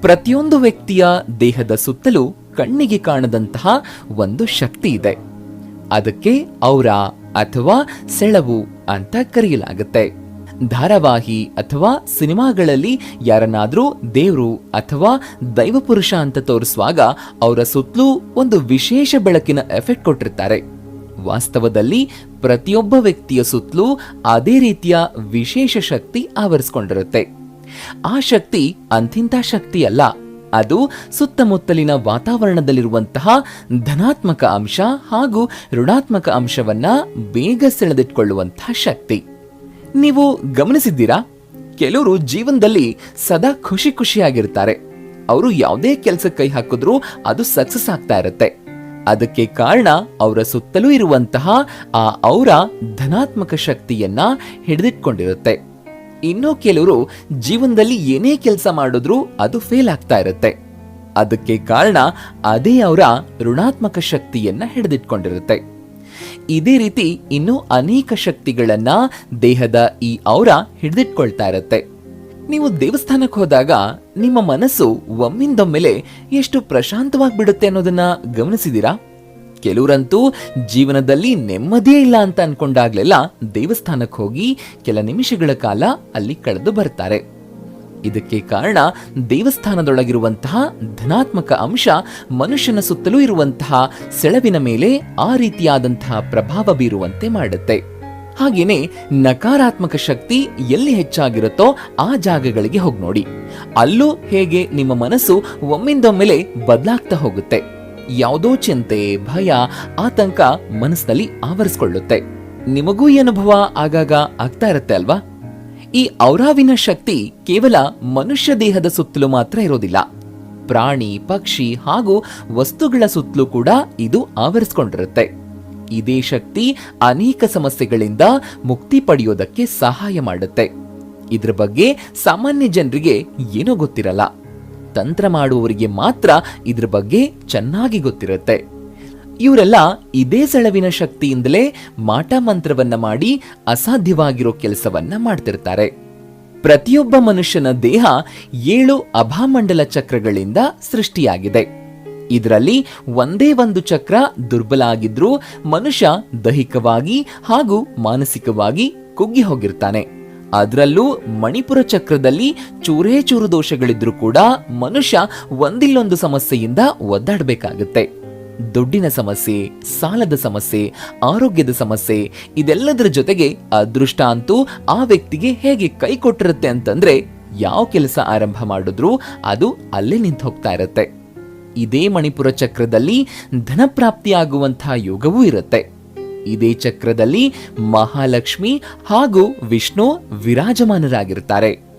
ಪ್ರತಿಯೊಂದು ವ್ಯಕ್ತಿಯ ದೇಹದ ಸುತ್ತಲೂ ಕಣ್ಣಿಗೆ ಕಾಣದಂತಹ ಒಂದು ಶಕ್ತಿ ಇದೆ. ಅದಕ್ಕೆ ಔರ ಅಥವಾ ಸೆಳವು ಅಂತ ಕರೆಯಲಾಗುತ್ತೆ. ಧಾರಾವಾಹಿ ಅಥವಾ ಸಿನಿಮಾಗಳಲ್ಲಿ ಯಾರನ್ನಾದರೂ ದೇವರು ಅಥವಾ ದೈವಪುರುಷ ಅಂತ ತೋರಿಸುವಾಗ ಅವರ ಸುತ್ತಲೂ ಒಂದು ವಿಶೇಷ ಬೆಳಕಿನ ಎಫೆಕ್ಟ್ ಕೊಟ್ಟಿರ್ತಾರೆ. ವಾಸ್ತವದಲ್ಲಿ ಪ್ರತಿಯೊಬ್ಬ ವ್ಯಕ್ತಿಯ ಸುತ್ತಲೂ ಅದೇ ರೀತಿಯ ವಿಶೇಷ ಶಕ್ತಿ ಆವರಿಸ್ಕೊಂಡಿರುತ್ತೆ. ಆ ಶಕ್ತಿ ಅಂತಿಂತ ಶಕ್ತಿ ಅಲ್ಲ. ಅದು ಸುತ್ತಮುತ್ತಲಿನ ವಾತಾವರಣದಲ್ಲಿರುವಂತಹ ಧನಾತ್ಮಕ ಅಂಶ ಹಾಗೂ ಋಣಾತ್ಮಕ ಅಂಶವನ್ನ ಬೇಗ ಸೆಳೆದಿಟ್ಕೊಳ್ಳುವಂತಹ ಶಕ್ತಿ. ನೀವು ಗಮನಿಸಿದ್ದೀರಾ? ಕೆಲವರು ಜೀವನದಲ್ಲಿ ಸದಾ ಖುಷಿ ಖುಷಿಯಾಗಿರ್ತಾರೆ. ಅವರು ಯಾವುದೇ ಕೆಲಸ ಕೈ ಹಾಕಿದ್ರೂ ಅದು ಸಕ್ಸಸ್ ಆಗ್ತಾ ಇರುತ್ತೆ. ಅದಕ್ಕೆ ಕಾರಣ ಅವರ ಸುತ್ತಲೂ ಇರುವಂತಹ ಆ ಔರ ಧನಾತ್ಮಕ ಶಕ್ತಿಯನ್ನ ಹಿಡಿದಿಟ್ಕೊಂಡಿರುತ್ತೆ. ಇನ್ನು ಕೆಲವರು ಜೀವನದಲ್ಲಿ ಏನೇ ಕೆಲಸ ಮಾಡಿದ್ರೂ ಅದು ಫೇಲ್ ಆಗ್ತಾ ಇರುತ್ತೆ. ಅದಕ್ಕೆ ಕಾರಣ ಅದೇ ಅವರ ಋಣಾತ್ಮಕ ಶಕ್ತಿಯನ್ನ ಹಿಡಿದಿಟ್ಕೊಂಡಿರುತ್ತೆ. ಇದೇ ರೀತಿ ಇನ್ನೂ ಅನೇಕ ಶಕ್ತಿಗಳನ್ನ ದೇಹದ ಈ ಔರ ಹಿಡಿದಿಟ್ಕೊಳ್ತಾ ಇರುತ್ತೆ. ನೀವು ದೇವಸ್ಥಾನಕ್ಕೆ ಹೋದಾಗ ನಿಮ್ಮ ಮನಸ್ಸು ಒಮ್ಮಿಂದೊಮ್ಮೆಲೆ ಎಷ್ಟು ಪ್ರಶಾಂತವಾಗಿ ಬಿಡುತ್ತೆ ಅನ್ನೋದನ್ನ ಗಮನಿಸಿದೀರಾ? ಕೆಲವರಂತೂ ಜೀವನದಲ್ಲಿ ನೆಮ್ಮದಿಯೇ ಇಲ್ಲ ಅಂತ ಅನ್ಕೊಂಡಾಗ್ಲೆಲ್ಲ ದೇವಸ್ಥಾನಕ್ಕೆ ಹೋಗಿ ಕೆಲ ನಿಮಿಷಗಳ ಕಾಲ ಅಲ್ಲಿ ಕಳೆದು ಬರ್ತಾರೆ. ಇದಕ್ಕೆ ಕಾರಣ ದೇವಸ್ಥಾನದೊಳಗಿರುವಂತಹ ಧನಾತ್ಮಕ ಅಂಶ ಮನುಷ್ಯನ ಸುತ್ತಲೂ ಇರುವಂತಹ ಸೆಳವಿನ ಮೇಲೆ ಆ ರೀತಿಯಾದಂತಹ ಪ್ರಭಾವ ಬೀರುವಂತೆ ಮಾಡುತ್ತೆ. ಹಾಗೇನೆ ನಕಾರಾತ್ಮಕ ಶಕ್ತಿ ಎಲ್ಲಿ ಹೆಚ್ಚಾಗಿರುತ್ತೋ ಆ ಜಾಗಗಳಿಗೆ ಹೋಗಿ ನೋಡಿ. ಅಲ್ಲೂ ಹೇಗೆ ನಿಮ್ಮ ಮನಸ್ಸು ಒಮ್ಮಿಂದೊಮ್ಮೆಲೆ ಬದಲಾಗ್ತಾ ಹೋಗುತ್ತೆ. ಯಾವುದೋ ಚಿಂತೆ, ಭಯ, ಆತಂಕ ಮನಸ್ಸಿನಲ್ಲಿ ಆವರಿಸಿಕೊಳ್ಳುತ್ತೆ. ನಿಮಗೂ ಈ ಅನುಭವ ಆಗಾಗ ಆಗ್ತಾ ಇರುತ್ತೆ ಅಲ್ವಾ? ಈ ಔರಾವಿನ ಶಕ್ತಿ ಕೇವಲ ಮನುಷ್ಯ ದೇಹದ ಸುತ್ತಲೂ ಮಾತ್ರ ಇರೋದಿಲ್ಲ. ಪ್ರಾಣಿ, ಪಕ್ಷಿ ಹಾಗೂ ವಸ್ತುಗಳ ಸುತ್ತಲೂ ಕೂಡ ಇದು ಆವರಿಸಿಕೊಂಡಿರುತ್ತೆ. ಇದೇ ಶಕ್ತಿ ಅನೇಕ ಸಮಸ್ಯೆಗಳಿಂದ ಮುಕ್ತಿ ಪಡೆಯೋದಕ್ಕೆ ಸಹಾಯ ಮಾಡುತ್ತೆ. ಇದ್ರ ಬಗ್ಗೆ ಸಾಮಾನ್ಯ ಜನರಿಗೆ ಏನೋ ಗೊತ್ತಿರಲ್ಲ. ತಂತ್ರ ಮಾಡುವವರಿಗೆ ಮಾತ್ರ ಇದ್ರ ಬಗ್ಗೆ ಚೆನ್ನಾಗಿ ಗೊತ್ತಿರುತ್ತೆ. ಇವರೆಲ್ಲ ಇದೇ ಸೆಳವಿನ ಶಕ್ತಿಯಿಂದಲೇ ಮಾಟ ಮಂತ್ರವನ್ನ ಮಾಡಿ ಅಸಾಧ್ಯವಾಗಿರೋ ಕೆಲಸವನ್ನ ಮಾಡ್ತಿರ್ತಾರೆ. ಪ್ರತಿಯೊಬ್ಬ ಮನುಷ್ಯನ ದೇಹ ಏಳು ಅಭಾಮಂಡಲ ಚಕ್ರಗಳಿಂದ ಸೃಷ್ಟಿಯಾಗಿದೆ. ಇದರಲ್ಲಿ ಒಂದೇ ಒಂದು ಚಕ್ರ ದುರ್ಬಲ ಆಗಿದ್ರೂ ಮನುಷ್ಯ ದೈಹಿಕವಾಗಿ ಹಾಗೂ ಮಾನಸಿಕವಾಗಿ ಕುಗ್ಗಿ ಹೋಗಿರ್ತಾನೆ. ಅದರಲ್ಲೂ ಮಣಿಪುರ ಚಕ್ರದಲ್ಲಿ ಚೂರೇ ಚೂರು ದೋಷಗಳಿದ್ರೂ ಕೂಡ ಮನುಷ್ಯ ಒಂದಿಲ್ಲೊಂದು ಸಮಸ್ಯೆಯಿಂದ ಒದ್ದಾಡಬೇಕಾಗುತ್ತೆ. ದುಡ್ಡಿನ ಸಮಸ್ಯೆ, ಸಾಲದ ಸಮಸ್ಯೆ, ಆರೋಗ್ಯದ ಸಮಸ್ಯೆ, ಇದೆಲ್ಲದರ ಜೊತೆಗೆ ಅದೃಷ್ಟ ಅಂತೂ ಆ ವ್ಯಕ್ತಿಗೆ ಹೇಗೆ ಕೈ ಕೊಟ್ಟಿರುತ್ತೆ ಅಂತಂದ್ರೆ ಯಾವ ಕೆಲಸ ಆರಂಭ ಮಾಡಿದ್ರೂ ಅದು ಅಲ್ಲೇ ನಿಂತು ಹೋಗ್ತಾ ಇರುತ್ತೆ. ಇದೇ ಮಣಿಪುರ ಚಕ್ರದಲ್ಲಿ ಧನಪ್ರಾಪ್ತಿಯಾಗುವಂತಹ ಯೋಗವೂ ಇರುತ್ತೆ. ಇದೇ ಚಕ್ರದಲ್ಲಿ ಮಹಾಲಕ್ಷ್ಮಿ ಹಾಗೂ ವಿಷ್ಣು ವಿರಾಜಮಾನರಾಗಿರುತ್ತಾರೆ.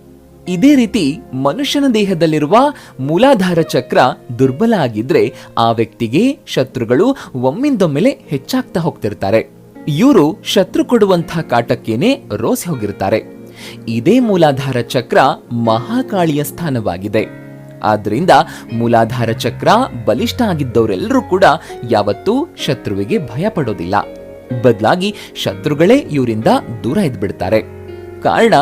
ಇದೇ ರೀತಿ ಮನುಷ್ಯನ ದೇಹದಲ್ಲಿರುವ ಮೂಲಾಧಾರ ಚಕ್ರ ದುರ್ಬಲ ಆಗಿದ್ರೆ ಆ ವ್ಯಕ್ತಿಗೆ ಶತ್ರುಗಳು ಒಮ್ಮಿಂದೊಮ್ಮೆಲೆ ಹೆಚ್ಚಾಗ್ತಾ ಹೋಗ್ತಿರ್ತಾರೆ. ಇವರು ಶತ್ರು ಕೊಡುವಂತಹ ಕಾಟಕ್ಕೇನೆ ರೋಸಿ ಹೋಗಿರ್ತಾರೆ. ಇದೇ ಮೂಲಾಧಾರ ಚಕ್ರ ಮಹಾಕಾಳಿಯ ಸ್ಥಾನವಾಗಿದೆ. ಆದ್ರಿಂದ ಮೂಲಾಧಾರ ಚಕ್ರ ಬಲಿಷ್ಠ ಆಗಿದ್ದವರೆಲ್ಲರೂ ಕೂಡ ಯಾವತ್ತೂ ಶತ್ರುವಿಗೆ ಭಯ ಪಡೋದಿಲ್ಲ ಬದಲಾಗಿ ಶತ್ರುಗಳೇ ಇವರಿಂದ ದೂರ ಇದ್ಬಿಡ್ತಾರೆ. ಕಾರಣ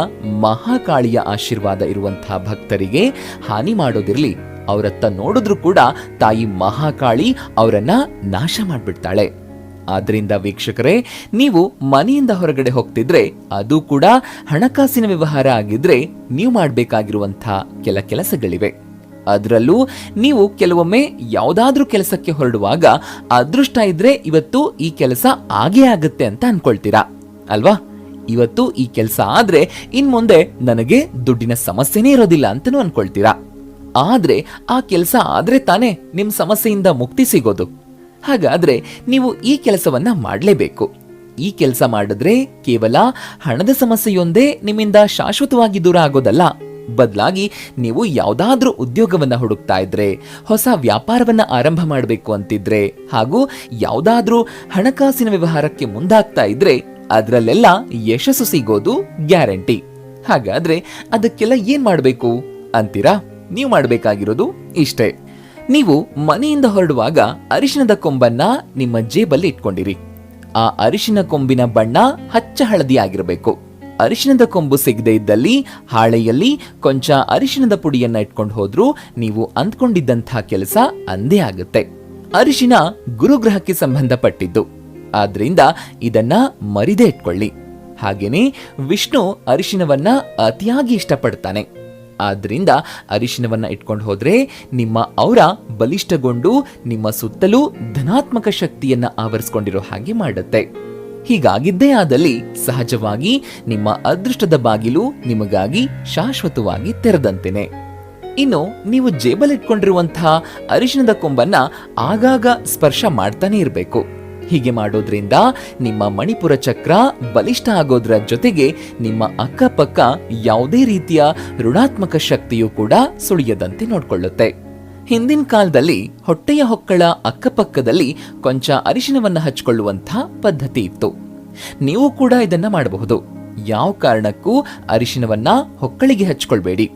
ಮಹಾಕಾಳಿಯ ಆಶೀರ್ವಾದ ಇರುವಂತಹ ಭಕ್ತರಿಗೆ ಹಾನಿ ಮಾಡೋದಿರಲಿ. ಅವರತ್ತ ನೋಡಿದ್ರು ಕೂಡ ತಾಯಿ ಮಹಾಕಾಳಿ ಅವರನ್ನ ನಾಶ ಮಾಡಿಬಿಡ್ತಾಳೆ. ಆದ್ರಿಂದ ವೀಕ್ಷಕರೇ, ನೀವು ಮನೆಯಿಂದ ಹೊರಗಡೆ ಹೋಗ್ತಿದ್ರೆ ಅದು ಕೂಡ ಹಣಕಾಸಿನ ವ್ಯವಹಾರ ಆಗಿದ್ರೆ ನೀವು ಮಾಡಬೇಕಾಗಿರುವಂತಹ ಕೆಲ ಕೆಲಸಗಳಿವೆ. ಅದರಲ್ಲೂ ನೀವು ಕೆಲವೊಮ್ಮೆ ಯಾವುದಾದ್ರೂ ಕೆಲಸಕ್ಕೆ ಹೊರಡುವಾಗ ಅದೃಷ್ಟ ಇದ್ರೆ ಇವತ್ತು ಈ ಕೆಲಸ ಆಗೇ ಆಗುತ್ತೆ ಅಂತ ಅನ್ಕೊಳ್ತೀರಾ? ಅಲ್ವಾ? ಇವತ್ತು ಈ ಕೆಲಸ ಆದ್ರೆ ಇನ್ ಮುಂದೆ ನನಗೆ ದುಡ್ಡಿನ ಸಮಸ್ಯೆನೇ ಇರೋದಿಲ್ಲ ಅಂತನೂ ಅನ್ಕೊಳ್ತೀರಾ? ಆದ್ರೆ ಆ ಕೆಲಸ ಆದ್ರೆ ತಾನೇ ನಿಮ್ ಸಮಸ್ಯೆಯಿಂದ ಮುಕ್ತಿ ಸಿಗೋದು. ಹಾಗಾದ್ರೆ ನೀವು ಈ ಕೆಲಸವನ್ನ ಮಾಡಲೇಬೇಕು. ಈ ಕೆಲಸ ಮಾಡಿದ್ರೆ ಕೇವಲ ಹಣದ ಸಮಸ್ಯೆಯೊಂದೇ ನಿಮ್ಮಿಂದ ಶಾಶ್ವತವಾಗಿ ದೂರ ಆಗೋದಲ್ಲ. ಬದಲಾಗಿ ನೀವು ಯಾವುದಾದ್ರೂ ಉದ್ಯೋಗವನ್ನ ಹುಡುಕ್ತಾ ಇದ್ರೆ, ಹೊಸ ವ್ಯಾಪಾರವನ್ನ ಆರಂಭ ಮಾಡಬೇಕು ಅಂತಿದ್ರೆ, ಹಾಗೂ ಯಾವುದಾದ್ರೂ ಹಣಕಾಸಿನ ವ್ಯವಹಾರಕ್ಕೆ ಮುಂದಾಗ್ತಾ ಇದ್ರೆ, ಅದರಲ್ಲೆಲ್ಲ ಯಶಸ್ಸು ಸಿಗೋದು ಗ್ಯಾರಂಟಿ. ಹಾಗಾದ್ರೆ ಅದಕ್ಕೆಲ್ಲ ಏನ್ ಮಾಡಬೇಕು? ಅಂತೀರಾ? ನೀವು ಮಾಡಬೇಕಾಗಿರೋದು ಇಷ್ಟೇ. ನೀವು ಮನೆಯಿಂದ ಹೊರಡುವಾಗ ಅರಿಶಿಣದ ಕೊಂಬನ್ನ ನಿಮ್ಮ ಜೇಬಲ್ಲಿ ಇಟ್ಕೊಂಡಿರಿ. ಆ ಅರಿಶಿನ ಕೊಂಬಿನ ಬಣ್ಣ ಹಚ್ಚ ಹಳದಿ ಆಗಿರಬೇಕು. ಅರಿಶಿಣದ ಕೊಂಬು ಸಿಗದೇ ಇದ್ದಲ್ಲಿ ಹಾಳೆಯಲ್ಲಿ ಕೊಂಚ ಅರಿಶಿಣದ ಪುಡಿಯನ್ನ ಇಟ್ಕೊಂಡು ಹೋದ್ರೂ ನೀವು ಅಂದ್ಕೊಂಡಿದ್ದಂತಹ ಕೆಲಸ ಅಂದೇ ಆಗುತ್ತೆ. ಅರಿಶಿನ ಗುರುಗ್ರಹಕ್ಕೆ ಸಂಬಂಧಪಟ್ಟಿದ್ದು. ಆದ್ರಿಂದ ಇದನ್ನ ಮರಿದೇ ಇಟ್ಕೊಳ್ಳಿ. ಹಾಗೇನೆ ವಿಷ್ಣು ಅರಿಶಿನವನ್ನ ಅತಿಯಾಗಿ ಇಷ್ಟಪಡ್ತಾನೆ. ಆದ್ರಿಂದ ಅರಿಶಿನವನ್ನ ಇಟ್ಕೊಂಡು ಹೋದ್ರೆ ನಿಮ್ಮ ಔರ ಬಲಿಷ್ಠಗೊಂಡು ನಿಮ್ಮ ಸುತ್ತಲೂ ಧನಾತ್ಮಕ ಶಕ್ತಿಯನ್ನ ಆವರಿಸ್ಕೊಂಡಿರೋ ಹಾಗೆ ಮಾಡುತ್ತೆ. ಹೀಗಾಗಿದ್ದೇ ಆದಲ್ಲಿ ಸಹಜವಾಗಿ ನಿಮ್ಮ ಅದೃಷ್ಟದ ಬಾಗಿಲು ನಿಮಗಾಗಿ ಶಾಶ್ವತವಾಗಿ ತೆರೆದಂತೆನೆ. ಇನ್ನು ನೀವು ಜೇಬಲ್ಲಿಟ್ಕೊಂಡಿರುವಂತಹ ಅರಿಶಿಣದ ಕೊಂಬನ್ನ ಆಗಾಗ ಸ್ಪರ್ಶ ಮಾಡ್ತಾನೆ ಇರಬೇಕು. ಹೀಗೆ ಮಾಡೋದ್ರಿಂದ ನಿಮ್ಮ ಮಣಿಪುರ ಚಕ್ರ ಬಲಿಷ್ಠ ಆಗೋದ್ರ ಜೊತೆಗೆ ನಿಮ್ಮ ಅಕ್ಕಪಕ್ಕ ಯಾವುದೇ ರೀತಿಯ ಋಣಾತ್ಮಕ ಶಕ್ತಿಯು ಕೂಡ ಸುಳಿಯದಂತೆ ನೋಡ್ಕೊಳ್ಳುತ್ತೆ. ಹಿಂದಿನ ಕಾಲದಲ್ಲಿ ಹೊಟ್ಟೆಯ ಹೊಕ್ಕಳ ಅಕ್ಕಪಕ್ಕದಲ್ಲಿ ಕೊಂಚ ಅರಿಶಿನವನ್ನು ಹಚ್ಕೊಳ್ಳುವಂಥ ಪದ್ಧತಿ ಇತ್ತು. ನೀವು ಕೂಡ ಇದನ್ನ ಮಾಡಬಹುದು. ಯಾವ ಕಾರಣಕ್ಕೂ ಅರಿಶಿನವನ್ನ ಹೊಕ್ಕಳಿಗೆ ಹಚ್ಕೊಳ್ಬೇಡಿ.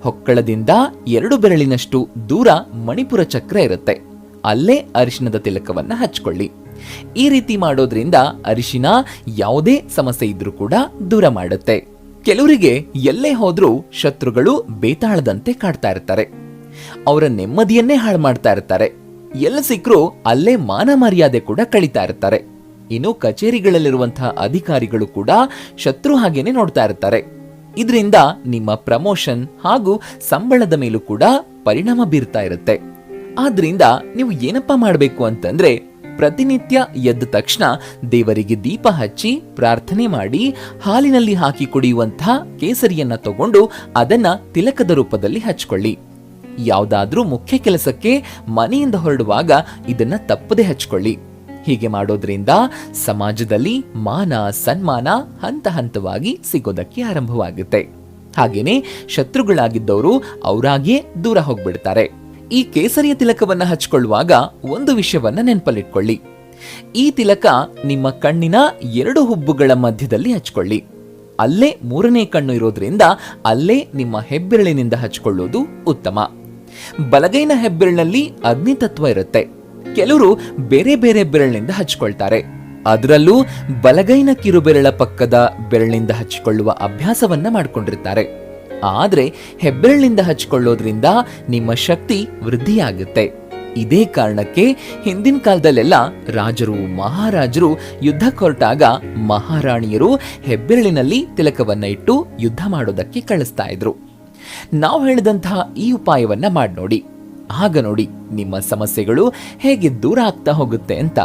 ಹೊಕ್ಕಳದಿಂದ ಎರಡು ಬೆರಳಿನಷ್ಟು ದೂರ ಮಣಿಪುರ ಚಕ್ರ ಇರುತ್ತೆ. ಅಲ್ಲೇ ಅರಿಶಿನದ ತಿಲಕವನ್ನ ಹಚ್ಕೊಳ್ಳಿ. ಈ ರೀತಿ ಮಾಡೋದ್ರಿಂದ ಅರಿಶಿನ ಯಾವುದೇ ಸಮಸ್ಯೆ ಇದ್ರೂ ಕೂಡ ದೂರ ಮಾಡುತ್ತೆ. ಕೆಲವರಿಗೆ ಎಲ್ಲೇ ಹೋದ್ರೂ ಶತ್ರುಗಳು ಬೇತಾಳದಂತೆ ಕಾಡ್ತಾ ಇರ್ತಾರೆ. ಅವರ ನೆಮ್ಮದಿಯನ್ನೇ ಹಾಳು ಮಾಡ್ತಾ ಇರ್ತಾರೆ. ಎಲ್ಲ ಸಿಕ್ಕರೂ ಅಲ್ಲೇ ಮಾನ ಮರ್ಯಾದೆ ಕೂಡ ಕಳೀತಾ ಇರ್ತಾರೆ. ಇನ್ನು ಕಚೇರಿಗಳಲ್ಲಿರುವಂತಹ ಅಧಿಕಾರಿಗಳು ಕೂಡ ಶತ್ರು ಹಾಗೇನೆ ನೋಡ್ತಾ ಇರ್ತಾರೆ. ಇದರಿಂದ ನಿಮ್ಮ ಪ್ರಮೋಷನ್ ಹಾಗೂ ಸಂಬಳದ ಮೇಲೂ ಕೂಡ ಪರಿಣಾಮ ಬೀರ್ತಾ ಇರುತ್ತೆ. ಆದ್ರಿಂದ ನೀವು ಏನಪ್ಪಾ ಮಾಡಬೇಕು ಅಂತಂದ್ರೆ ಪ್ರತಿನಿತ್ಯ ಎದ್ದ ತಕ್ಷಣ ದೇವರಿಗೆ ದೀಪ ಹಚ್ಚಿ ಪ್ರಾರ್ಥನೆ ಮಾಡಿ ಹಾಲಿನಲ್ಲಿ ಹಾಕಿ ಕುಡಿಯುವಂತಹ ಕೇಸರಿಯನ್ನ ತಗೊಂಡು ಅದನ್ನ ತಿಲಕದ ರೂಪದಲ್ಲಿ ಹಚ್ಕೊಳ್ಳಿ. ಯಾವ್ದಾದ್ರೂ ಮುಖ್ಯ ಕೆಲಸಕ್ಕೆ ಮನೆಯಿಂದ ಹೊರಡುವಾಗ ಇದನ್ನ ತಪ್ಪದೆ ಹಚ್ಕೊಳ್ಳಿ. ಹೀಗೆ ಮಾಡೋದ್ರಿಂದ ಸಮಾಜದಲ್ಲಿ ಮಾನ, ಸನ್ಮಾನ ಹಂತ ಹಂತವಾಗಿ ಸಿಗೋದಕ್ಕೆ ಆರಂಭವಾಗುತ್ತೆ. ಹಾಗೇನೆ ಶತ್ರುಗಳಾಗಿದ್ದವರು ಅವರಾಗಿಯೇ ದೂರ ಹೋಗ್ಬಿಡ್ತಾರೆ. ಈ ಕೇಸರಿಯ ತಿಲಕವನ್ನ ಹಚ್ಕೊಳ್ಳುವಾಗ ಒಂದು ವಿಷಯವನ್ನ ನೆನಪಲ್ಲಿಟ್ಕೊಳ್ಳಿ. ಈ ತಿಲಕ ನಿಮ್ಮ ಕಣ್ಣಿನ ಎರಡು ಹುಬ್ಬುಗಳ ಮಧ್ಯದಲ್ಲಿ ಹಚ್ಕೊಳ್ಳಿ. ಅಲ್ಲೇ ಮೂರನೇ ಕಣ್ಣು ಇರೋದ್ರಿಂದ ಅಲ್ಲೇ ನಿಮ್ಮ ಹೆಬ್ಬೆರಳಿನಿಂದ ಹಚ್ಕೊಳ್ಳೋದು ಉತ್ತಮ. ಬಲಗೈನ ಹೆಬ್ಬೆರಳಿನಲ್ಲಿ ಅಗ್ನಿ ತತ್ವ ಇರುತ್ತೆ. ಕೆಲವರು ಬೇರೆ ಬೇರೆ ಬೆರಳಿನಿಂದ ಹಚ್ಕೊಳ್ತಾರೆ. ಅದರಲ್ಲೂ ಬಲಗೈನ ಕಿರುಬೆರಳ ಪಕ್ಕದ ಬೆರಳಿನಿಂದ ಹಚ್ಚಿಕೊಳ್ಳುವ ಅಭ್ಯಾಸವನ್ನ ಮಾಡ್ಕೊಂಡಿರ್ತಾರೆ. ಆದ್ರೆ ಹೆಬ್ಬೆರಳಿನಿಂದ ಹಚ್ಕೊಳ್ಳೋದ್ರಿಂದ ನಿಮ್ಮ ಶಕ್ತಿ ವೃದ್ಧಿಯಾಗುತ್ತೆ. ಇದೇ ಕಾರಣಕ್ಕೆ ಹಿಂದಿನ ಕಾಲದಲ್ಲೆಲ್ಲ ರಾಜರು, ಮಹಾರಾಜರು ಯುದ್ಧ ಕೊರಟಾಗ ಮಹಾರಾಣಿಯರು ಹೆಬ್ಬೆರಳಿನಲ್ಲಿ ತಿಲಕವನ್ನ ಇಟ್ಟು ಯುದ್ಧ ಮಾಡೋದಕ್ಕೆ ಕಳಿಸ್ತಾ ಇದ್ರು. ನಾವು ಹೇಳಿದಂತಹ ಈ ಉಪಾಯವನ್ನ ಮಾಡಿ ನೋಡಿ. ಆಗ ನೋಡಿ ನಿಮ್ಮ ಸಮಸ್ಯೆಗಳು ಹೇಗೆ ದೂರ ಆಗ್ತಾ ಹೋಗುತ್ತೆ ಅಂತ.